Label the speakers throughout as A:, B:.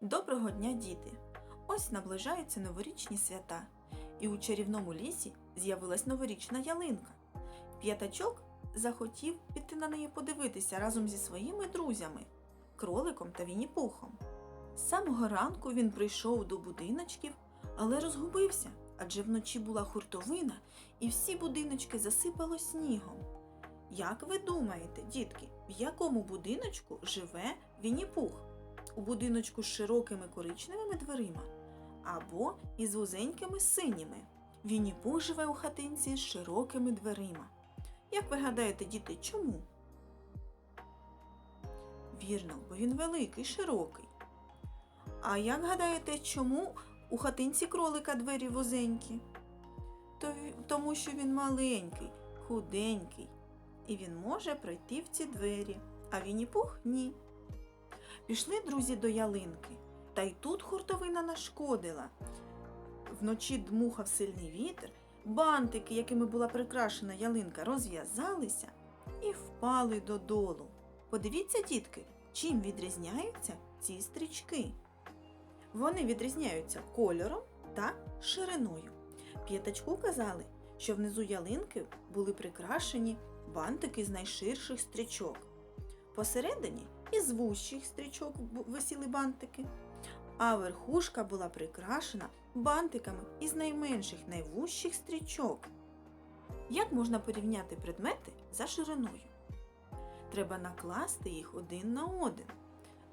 A: Доброго дня, діти! Ось наближаються новорічні свята, і у чарівному лісі з'явилась новорічна ялинка. П'ятачок захотів піти на неї подивитися разом зі своїми друзями кроликом та Вінні-Пухом. З самого ранку він прийшов до будиночків, але розгубився, адже вночі була хуртовина, і всі будиночки засипало снігом. Як ви думаєте, дітки, в якому будиночку живе Вінні-Пух? У будиночку з широкими коричневими дверима або із вузенькими синіми. Вінні-Пух живе у хатинці з широкими дверима. Як ви гадаєте, діти, чому? Вірно, бо він великий, широкий. А як гадаєте, чому у хатинці кролика двері вузенькі? Тому що він маленький, худенький, і він може пройти в ці двері, а Вінні-Пух ні. Пішли друзі до ялинки, та й тут хуртовина нашкодила. Вночі дмухав сильний вітер, бантики, якими була прикрашена ялинка, розв'язалися і впали додолу. Подивіться, дітки, чим відрізняються ці стрічки. Вони відрізняються кольором та шириною. П'ятачку казали, що внизу ялинки були прикрашені бантики з найширших стрічок. Посередині із вущих стрічок висіли бантики, а верхушка була прикрашена бантиками із найменших найвущих стрічок. Як можна порівняти предмети за шириною? Треба накласти їх один на один.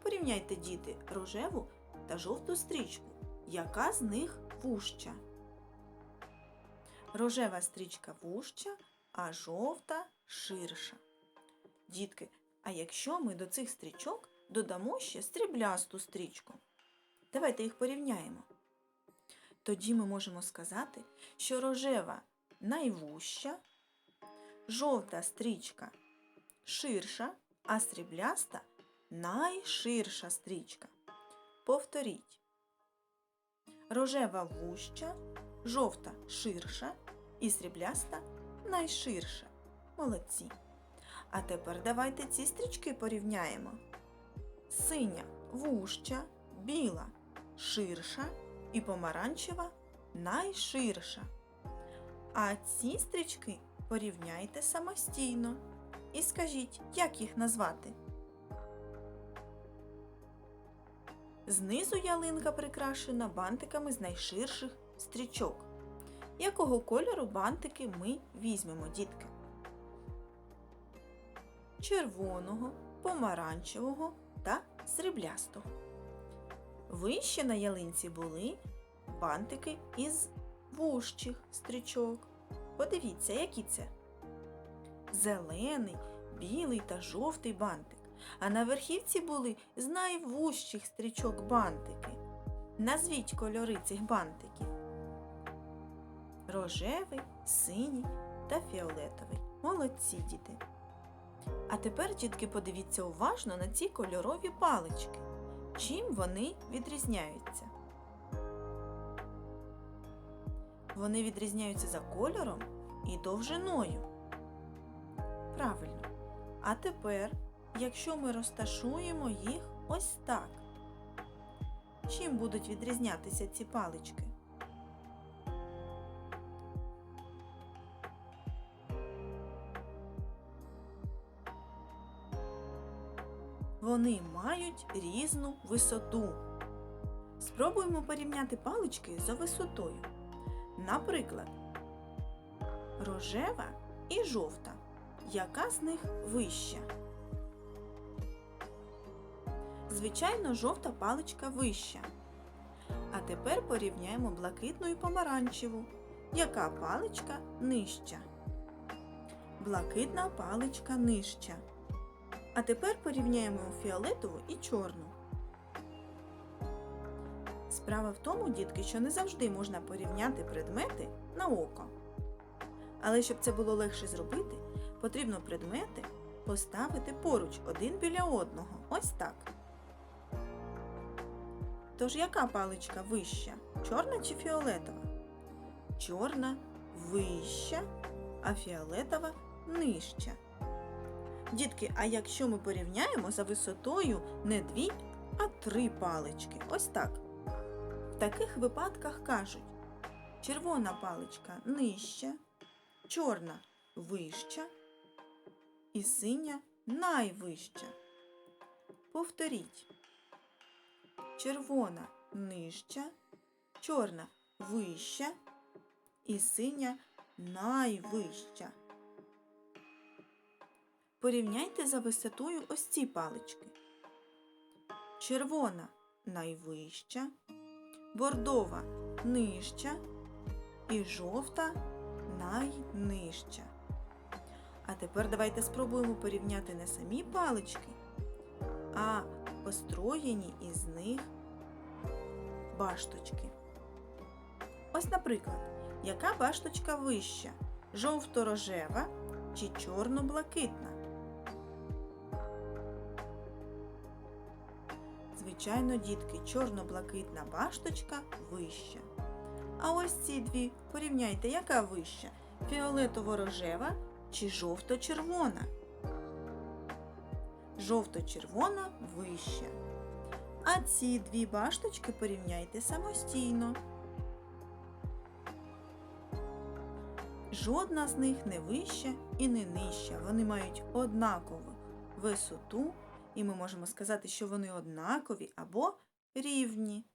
A: Порівняйте, діти, рожеву та жовту стрічку. Яка з них вуща? Рожева стрічка вуща, а жовта ширша. Дітки, а якщо ми до цих стрічок додамо ще стріблясту стрічку, давайте їх порівняємо. Тоді ми можемо сказати, що рожева найвуща, жовта стрічка ширша, а срібляста найширша стрічка. Повторіть. Рожева вуща, жовта ширша і срібляста найширша. Молодці. А тепер давайте ці стрічки порівняємо. Синя вуща, біла ширша і помаранчева найширша. А ці стрічки порівняйте самостійно і скажіть, як їх назвати. Знизу ялинка прикрашена бантиками з найширших стрічок. Якого кольору бантики ми візьмемо, дітки? Червоного, помаранчевого та сріблястого. Вище на ялинці були бантики із вужчих стрічок. Подивіться, які це. Зелений, білий та жовтий бантик. А на верхівці були з найвужчих стрічок бантики. Назвіть кольори цих бантиків. Рожевий, синій та фіолетовий. Молодці діти. А тепер, дітки, подивіться уважно на ці кольорові палички. Чим вони відрізняються? Вони відрізняються за кольором і довжиною. Правильно. А тепер, якщо ми розташуємо їх ось так, чим будуть відрізнятися ці палички? Вони мають різну висоту. Спробуємо порівняти палички за висотою. Наприклад, рожева і жовта. Яка з них вища? Звичайно, жовта паличка вища. А тепер порівняємо блакитну і помаранчеву. Яка паличка нижча? Блакитна паличка нижча. А тепер порівняємо фіолетову і чорну. Справа в тому, дітки, що не завжди можна порівняти предмети на око. Але щоб це було легше зробити, потрібно предмети поставити поруч один біля одного. Ось так. Тож яка паличка вища? Чорна чи фіолетова? Чорна вища, а фіолетова нижча. Дітки, а якщо ми порівняємо за висотою не дві, а три палички. Ось так. В таких випадках кажуть: червона паличка нижча, чорна вища і синя найвища. Повторіть. Червона нижча, чорна вища і синя найвища. Порівняйте за висотою ось ці палички. Червона найвища, бордова нижча і жовта найнижча. А тепер давайте спробуємо порівняти не самі палички, а построєні із них башточки. Ось, наприклад, яка башточка вища? Жовто-рожева чи чорно-блакитна? Звичайно, дітки, чорно-блакитна башточка вища. А ось ці дві порівняйте, яка вища? Фіолетово-рожева чи жовто-червона? Жовто-червона вища. А ці дві башточки порівняйте самостійно. Жодна з них не вища і не нижча. Вони мають однакову висоту, і ми можемо сказати, що вони однакові або рівні.